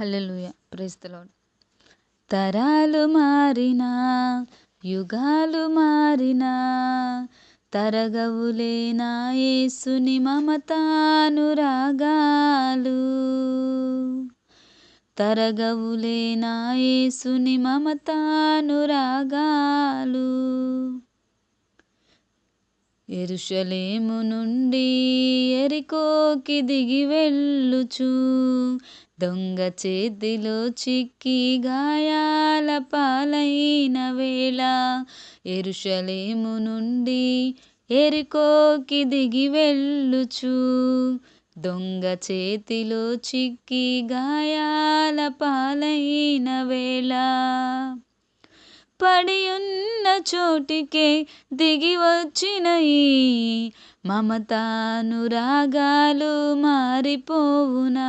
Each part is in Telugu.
హల్లెలుయ. ప్రేస్తలో తరాలు మారినా యుగాలు మారినా తరగవులేనా యేసుని మమతానురాగాలు. తరగవులేనా యేసుని మమతానురాగాలు. ఎరుషలేము నుండి ఎరికోకి దిగి వెళ్ళుచు. దొంగ చేతిలో చిక్కి గాయాల పాలైన వేళ ఎరుషలేము నుండి ఎరుకోకి దిగి వెళ్ళుచు. దొంగ చేతిలో చిక్కి గాయాల పాలైన వేళ పడియున్న చోటికే దిగి వచ్చినయి. మమతానురాగాలు మారిపోవునా?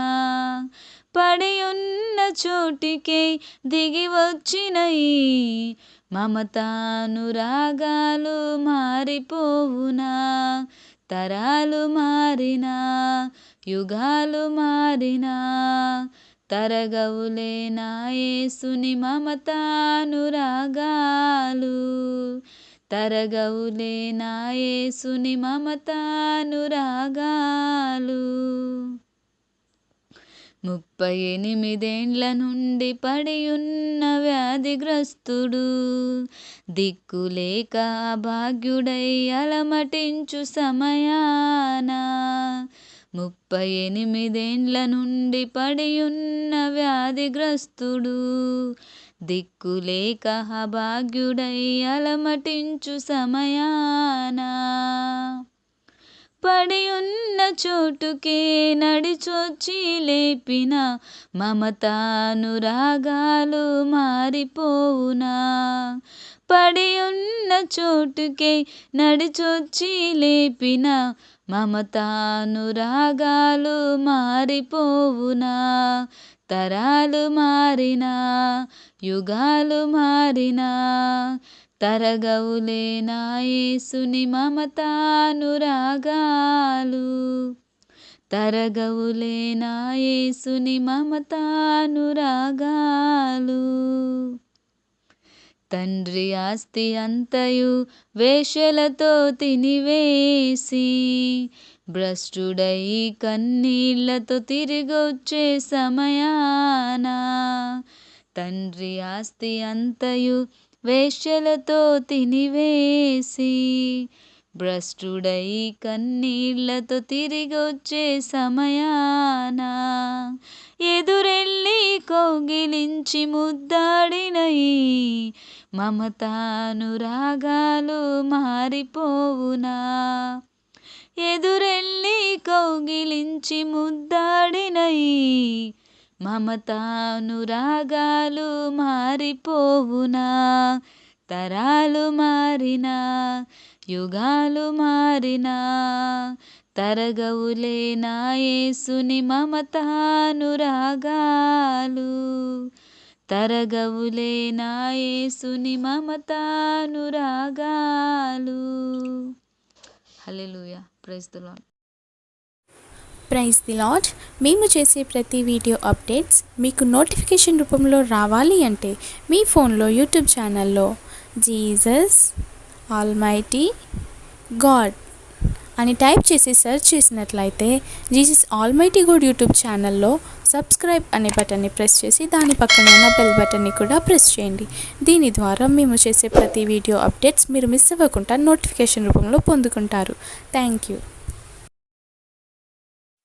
పడియున్న చోటికే దిగి వచ్చినయి. మమతానురాగాలు మారిపోవునా? తరాలు మారినా? యుగాలు మారినా? తరగవులే నాయసుని మమతానురాగాలు. తరగవులే నాయసుని మమతానురాగాలు. ముప్పై ఎనిమిదేండ్ల నుండి పడియున్న వ్యాధిగ్రస్తుడు దిక్కులేక భాగ్యుడై అలమటించు సమయానా ముప్పై ఎనిమిదేండ్ల నుండి పడియున్న వ్యాధిగ్రస్తుడు దిక్కులేక భాగ్యుడై అలమటించు సమయాన పడియున్న చోటుకే నడిచొచ్చి లేపిన మమతానురాగాలు మారిపోవునా? పడియున్న చోటుకే నడిచొచ్చి లేపిన మమతానురాగాలు మారిపోవునా? తరాలు మారినా? యుగాలు మారినా? తరగవులేనా యేసుని మమతానురాగాలు. తరగవులేనా యేసుని మమతానురాగాలు. తండ్రి ఆస్తి అంతయు వేషలతో తినివేసి భ్రష్టుడై కన్నీళ్ళతో తిరిగొచ్చే సమయాన. తండ్రి ఆస్తి అంతయు వేషలతో తినివేసి భ్రష్టుడై కన్నీళ్ళతో తిరిగొచ్చే సమయాన ఎదురెళ్ళి కౌగిలించి ముద్దాడినై మమతానురాగాలు మారిపోవునా? ఎదురెళ్ళి కౌగిలించి ముద్దాడినై మమతానురాగాలు మారిపోవునా? తరాలు మారినా యుగాలు మారినా తరగవులేనా యేసుని మమతానురాగాలు. తరగవులేనా యేసుని మమతానురాగాలు. Hallelujah. Praise the lord. Praise the lord మేము చేసే ప్రతి వీడియో అప్డేట్స్ మీకు నోటిఫికేషన్ రూపంలో రావాలి అంటే మీ ఫోన్లో యూట్యూబ్ ఛానల్లో. జీసస్ ఆల్మైటీ గాడ్ అని టైప్ చేసి సెర్చ్ చేసినట్లయితే జీసస్ ఆల్మైటీ గుడ్ యూట్యూబ్ ఛానల్లో సబ్స్క్రైబ్ అనే బటన్ని ప్రెస్ చేసి దాని పక్కన ఉన్న బెల్ బటన్ని కూడా ప్రెస్ చేయండి. దీని ద్వారా మేము చేసే ప్రతి వీడియో అప్డేట్స్ మీరు మిస్ అవ్వకుండా నోటిఫికేషన్ రూపంలో పొందుకుంటారు. Thank you.